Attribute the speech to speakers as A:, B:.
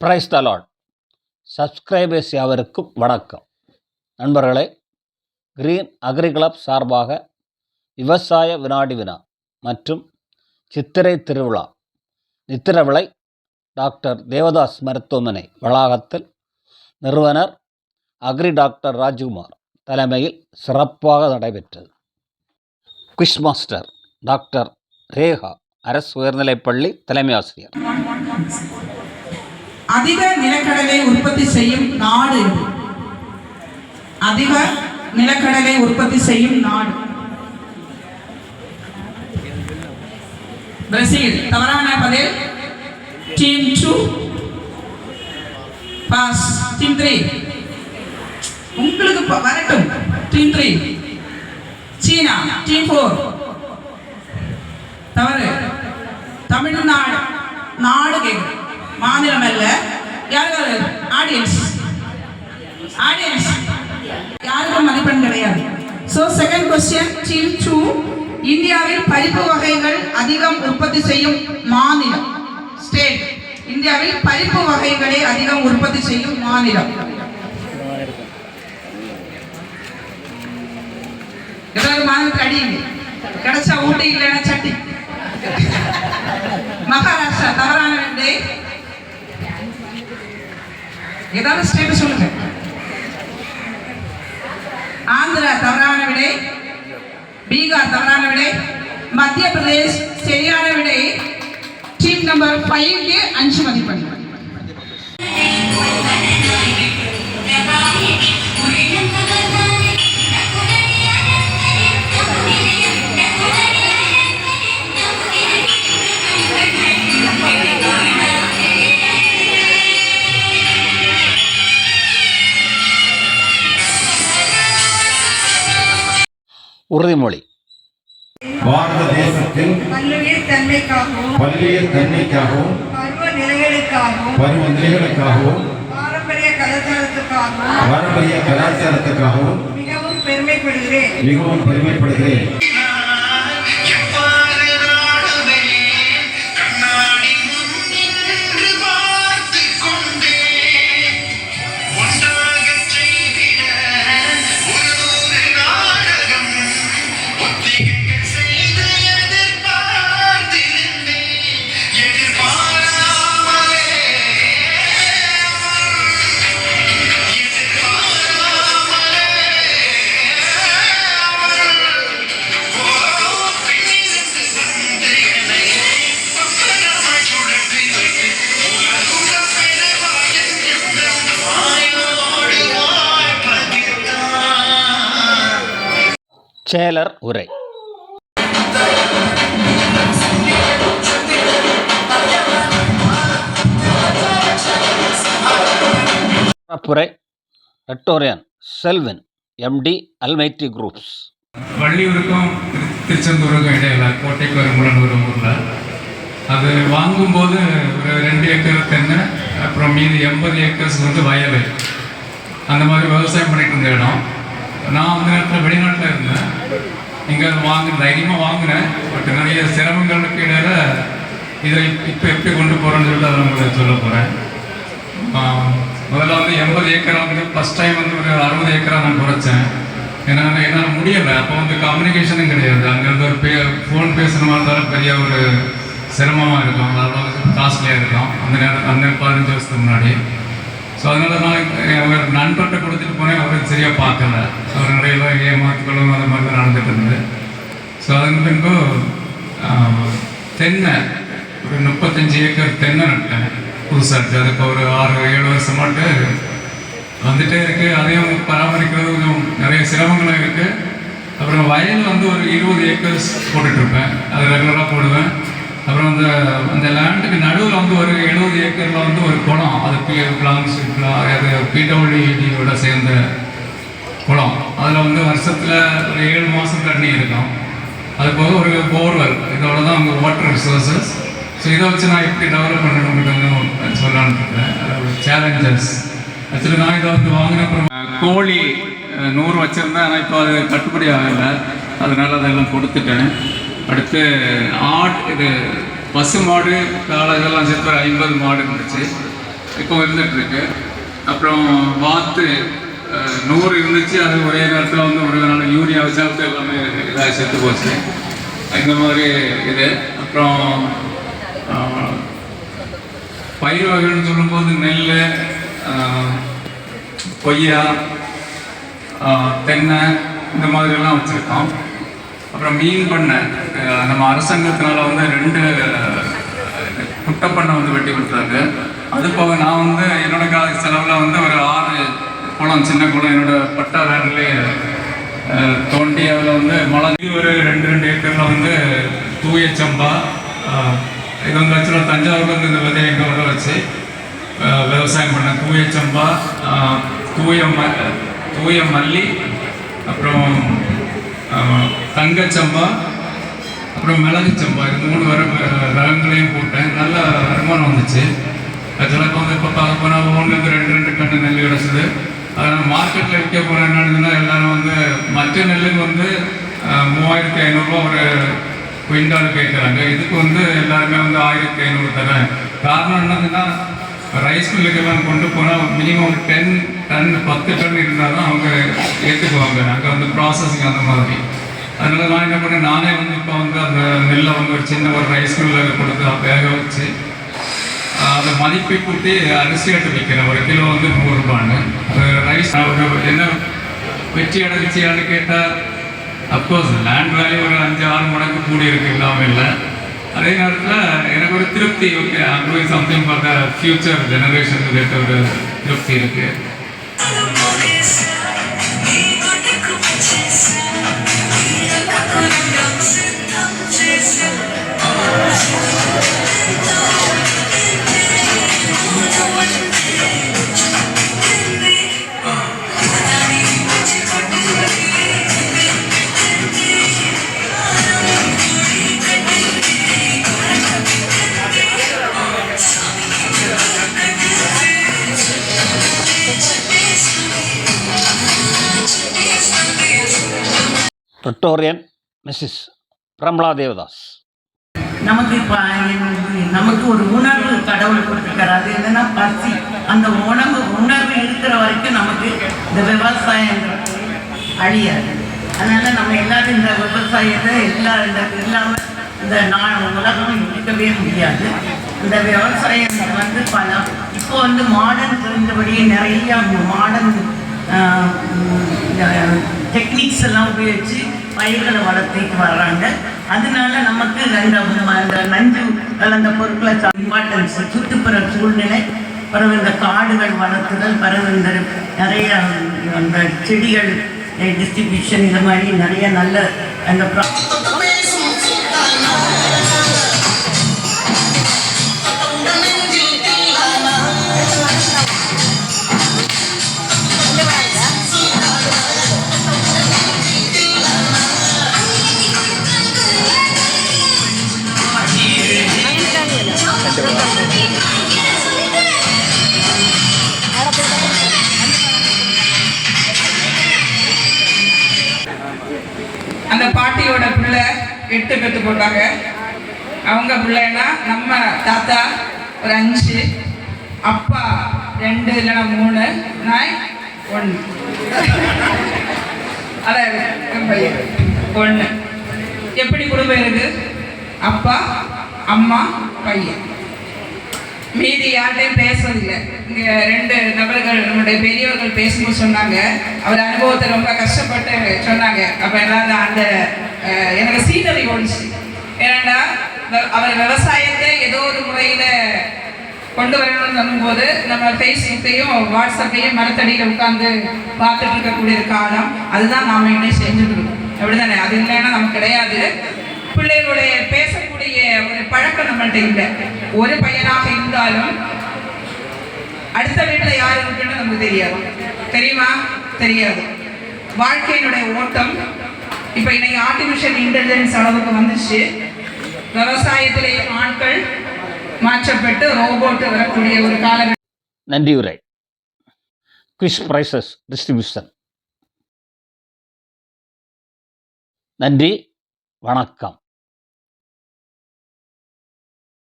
A: Praise the subscribers யாவருக்கும் வணக்கம். நண்பர்களே கிரீன் அக்ரி கிளப் சார்பாக விவசாய வினாடி வினா மற்றும் சித்திரை திருவிழா நித்திரவிளை டாக்டர் தேவதாஸ் மருத்துவமனை வளாகத்தில் நிறுவனர் அக்ரி டாக்டர் ராஜ்குமார் தலைமையில் சிறப்பாக நடைபெற்றது. குவிஸ் மாஸ்டர் டாக்டர் ரேகா அரசு உயர்நிலைப்பள்ளி தலைமை ஆசிரியர்.
B: அதிக நிலக்கடலை உற்பத்தி செய்யும் நாடு அதிக நிலக்கடலை உற்பத்தி செய்யும் நாடு. பிரசீல். தவறான பதில். Team two pass team three உங்களுக்கு வரட்டும். டீம் த்ரீ சீனா. டீம் ஃபோர் தவறு. தமிழ்நாடு. மாநிலம் அல்ல. யார் ஆடியன்ஸ் ஆடியன்ஸ் யாருக்கும் மதிப்பெண் கிடையாது. So second question team two இந்தியாவில் பருப்பு வகைகள் அதிகம் உற்பத்தி செய்யும் மாநிலம். ஸ்டேட் இந்தியாவில் பருப்பு வகைகளை அதிகம் உற்பத்தி செய்யும் மாநிலம். ஏதாவது மாநிலத்தில் அடியுங்க கிடைச்சா ஊட்டி இல்லைன்னா சட்டி. மகாராஷ்டிரா தவறான விடை. ஏதாவது ஸ்டேட் சொல்லுங்க. ஆந்திரா தவறான விடை பீகார் தவறான விடை மத்திய பிரதேஷ் சரியான விடை டீம் நம்பர் ஃபைவ்க்கு அஞ்சு மதிப்பெண்.
A: உறுதிமொழி.
C: பாரத தேசத்தில்
D: பல்லுயிர் தன்மைக்காகவும் பருவ நிலைகளுக்காகவும்
C: பருவ நிலைகளுக்காகவும்
D: பாரம்பரிய கலாச்சாரத்துக்காகவும்
C: பாரம்பரிய கலாச்சாரத்துக்காகவும்
D: மிகவும் பெருமைப்படுகிறேன்.
C: மிகவும் பெருமைப்படுகிறேன்.
A: சேலர் உரை. சிறப்புரை Rotarian Selvin MD Almighty groups.
E: வள்ளியூருக்கும் திருச்செந்தூருக்கும் இடையில கோட்டைக்கு வருமுலன் ஒரு ஊரில். அது வாங்கும்போது ஒரு ரெண்டு ஏக்கர் தென்னை அப்புறம் மீதி எண்பது ஏக்கர்ஸ் வந்து வயல். அந்த மாதிரி விவசாயம் பண்ணிட்டு இருந்த இடம். நான் அந்த நேரத்தில் வெளிநாட்டில் இருந்தேன். இங்கே வாங்கினேன் தைரியமாக வாங்கினேன் பட் நிறைய சிரமங்களுக்கு இடையில இதை இப்போ எப்படி கொண்டு போகிறேன்னு சொல்லிட்டு அதை உங்களுக்கு சொல்ல போகிறேன் முதல்ல வந்து எண்பது ஏக்கரை வந்து ஃபஸ்ட் டைம் வந்து ஒரு அறுபது ஏக்கரா நான் குறைச்சேன். ஏன்னா என்னால் முடியலை. அப்போ வந்து கம்யூனிகேஷனும் கிடையாது. அங்கேருந்து ஒரு பே ஃபோன் பேசணுமா இருந்தாலும் பெரிய ஒரு சிரமமாக இருக்கும். அதாவது காஸ்ட்லியாக இருக்கும் அந்த நேரம் அந்த பதினஞ்சு வருஷத்துக்கு முன்னாடி. ஸோ அதனால நான் சரியாக பார்க்கல. அவர் நிறைய ஏமாத்துக்களும் அந்த மாதிரி தான் நடந்துட்டு இருந்தது ஸோ அதன் பின்பு தென்னை. ஒரு முப்பத்தஞ்சு ஏக்கர் தென்னை நட்டேன். புதுசாக அது இப்போ ஒரு ஆறு ஏழு வருஷமாட்டு வந்துட்டே இருக்குது அதையும் பராமரிக்கிறது கொஞ்சம் நிறைய சிரமங்களும் இருக்குது அப்புறம் வயல் வந்து ஒரு இருபது ஏக்கர்ஸ் போட்டுட்ருப்பேன். அது ரெகுலராக போடுவேன். அப்புறம் அந்த அந்த லேண்டுக்கு நடுவில் வந்து ஒரு எழுபது ஏக்கரில் வந்து ஒரு குளம். அது பி பிளாங்ஸ் அது பிடபிள்யூடியோட சேர்ந்த குளம். அதில் வந்து வருஷத்தில் ஒரு ஏழு மாதம் தண்ணி இருக்கும். அது போக ஒரு போர்வெல். இதோட தான் அவங்க வாட்டர் ரிசோர்ஸஸ் ஸோ இதை வச்சு நான் எப்படி டெவலப் பண்ணணும் கொஞ்சம் சொல்லலான்னு இருக்கேன். சேலஞ்சஸ் ஆக்சுவலி நான் இதை வந்து வாங்கினப்புறம் கோழி நூறு வச்சுருந்தேன். ஆனால் இப்போ அது கட்டுப்படி ஆகலை. அதனால் அதெல்லாம் கொடுத்துட்டேன். அடுத்து ஆட் இது பசு மாடு காளை இதெல்லாம் சேர்த்து ஒரு ஐம்பது மாடு இருந்துச்சு. இப்போ இருந்துகிட்ருக்கு அப்புறம் வாத்து நூறு இருந்துச்சு. அது ஒரே நேரத்தில் வந்து ஒரு நாள் யூரியா வச்சா எல்லாமே இதாக செத்து போச்சு. இந்த மாதிரி இது. அப்புறம் பயிர் வகைன்னு சொல்லும்போது நெல் கொய்யா தென்னை இந்த மாதிரிலாம் வச்சுருக்கோம். அப்புறம் மீன் பண்ணை. நம்ம அரசாங்கத்தினால வந்து ரெண்டு குட்டை பண்ணை வந்து வெட்டி கொடுத்தாங்க. அது போக நான் வந்து என்னோட கால செலவில் வந்து ஒரு ஆறு குளம் சின்ன குளம் என்னோட பட்டா வேன்லேயே தோண்டி அதில் வந்து மழை ஒரு ரெண்டு ரெண்டு ஏக்கரில் வந்து தூய சம்பா. இது வந்து ஆக்சுவலாக தஞ்சாவூர்ல இருந்து இந்த விதையை எங்கள் வர வச்சு விவசாயம் பண்ண தூய சம்பா தூய ம தூய மல்லி அப்புறம் தங்கச்சம்பா அப்புறம் மிளகு சம்பா. இது மூணு வர ரகங்களையும் போட்டேன். நல்ல வருமானம் வந்துச்சு. ஆக்சுவலாக இப்போ வந்து இப்போ பார்க்க போனால் ஒன்று ரெண்டு ரெண்டு கண்டு நெல் கிடச்சிது. அதனால் மார்க்கெட்டில் விற்க போகிற என்னதுன்னா எல்லாரும் வந்து மற்ற நெல்லுக்கு வந்து மூவாயிரத்தி ஐநூறுரூவா ஒரு குவிண்டால் கேட்குறாங்க. இதுக்கு வந்து எல்லாருமே வந்து ஆயிரத்தி ஐநூறு தரேன் காரணம் என்னதுன்னா ரைஸ் மில்லுக்கெல்லாம் கொண்டு போனால் மினிமம் ஒரு டென் டன் பத்து டன் இருந்தால் தான் அவங்க ஏற்றுக்குவாங்க அங்கே வந்து ப்ராசஸிங் அந்த மாதிரி. அதனால நான் என்ன பண்ணேன் நானே வந்து இப்போ வந்து அந்த நெல்லை வந்து ஒரு சின்ன ஒரு ரைஸ் மில்லில் கொடுத்து வேக வச்சு அதை மதிப்பை கூட்டி அரிசி எடுத்து விற்கிறேன் ஒரு கிலோ வந்து நூறுரூபான்னு என்ன வெற்றி அடைச்சியான்னு கேட்டால் அப்கோர்ஸ் லேண்ட் வேல்யூ ஒரு அஞ்சு ஆறு மடங்கு கூடி இருக்கு இல்லாமல் இல்லை அதே நேரத்தில் எனக்கு ஒரு திருப்தி okay I'm doing something for the future generation ஒரு திருப்தி இருக்குது
A: ரிட்டோரியன் மிஸ்ஸஸ் பிரம்லா தேவதாஸ்
F: நமக்கு இப்போ நமக்கு ஒரு உணர்வு கடவுள் கொடுத்துருக்காரு. அது என்னன்னா பசி. அந்த உணவு உணர்வு இருக்கிற வரைக்கும் நமக்கு இந்த விவசாயம் அழியாது. அதனால நம்ம எல்லாரும் இந்த விவசாயத்தை எல்லா இந்த இல்லாமல் இந்த நான் உலகம் இருக்கவே முடியாது. இந்த விவசாயம் வந்து பல இப்போ வந்து மாடர்ன் தெரிந்தபடியே நிறைய மாடர்ன் டெக்னிக்ஸ் எல்லாம் உபயோகித்து பயிர்களை வளர்த்திட்டு வர்றாங்க. அதனால நமக்கு அந்த அந்த நஞ்சு கலந்த பொருட்களை இம்பார்ட்டன்ஸ் சுற்றுப்புற சூழ்நிலை பிறகு இந்த காடுகள் வளர்த்துதல் பிறகு இந்த நிறைய அந்த செடிகள் டிஸ்ட்ரிபியூஷன் இந்த மாதிரி நிறைய நல்ல அந்த ப்ரா
B: அந்த எட்டு போட்டாங்க அவங்க பிள்ளைன்னா நம்ம தாத்தா ஒரு அஞ்சு அப்பா ரெண்டு இல்லைன்னா மூணு நாய் ஒன்று. அதான் என் பையன். ஒன்று. எப்படி குடும்பம் இருக்கு? அப்பா அம்மா பையன். மீதி யார்கிட்டையும் பேசுறதில்லை இங்கே ரெண்டு நபர்கள் நம்முடைய பெரியவர்கள் பேசும்போது சொன்னாங்க. அவர் அனுபவத்தை ரொம்ப கஷ்டப்பட்டு சொன்னாங்க. அப்போ எல்லாம் அந்த எனக்கு சீனரி ஓடிச்சு ஏன்னா அவர் விவசாயத்தை ஏதோ ஒரு முறையில் கொண்டு வரணும்னு சொல்லும்போது நம்ம ஃபேஸ்புக்கையும் வாட்ஸ்அப்பையும் மரத்தடியில் உட்காந்து பார்த்துட்டு இருக்கக்கூடிய காலம். அதுதான் நாம் இன்னும் செஞ்சுட்டு அப்படி அப்படிதானே? அது இல்லைன்னா நமக்கு கிடையாது. பிள்ளைகளுடைய பேசக்கூடிய ஒரு பழக்கம் நம்மள்ட்ட இல்லை. ஒரு பையனாக இருந்தாலும் அடுத்த வீட்டில் யார் இருக்குன்னு நமக்கு தெரியாது. தெரியுமா? தெரியாது. வாழ்க்கையினுடைய ஓட்டம் இப்ப இன்னைக்கு ஆர்டிபிஷியல் இன்டெலிஜென்ஸ் அளவுக்கு வந்துச்சு விவசாயத்திலேயும் ஆட்கள் மாற்றப்பட்டு ரோபோட் வரக்கூடிய ஒரு காலகட்டம்
A: நன்றியுரை குவிஸ் ப்ரைசஸ் டிஸ்ட்ரிபியூஷன் நன்றி வணக்கம்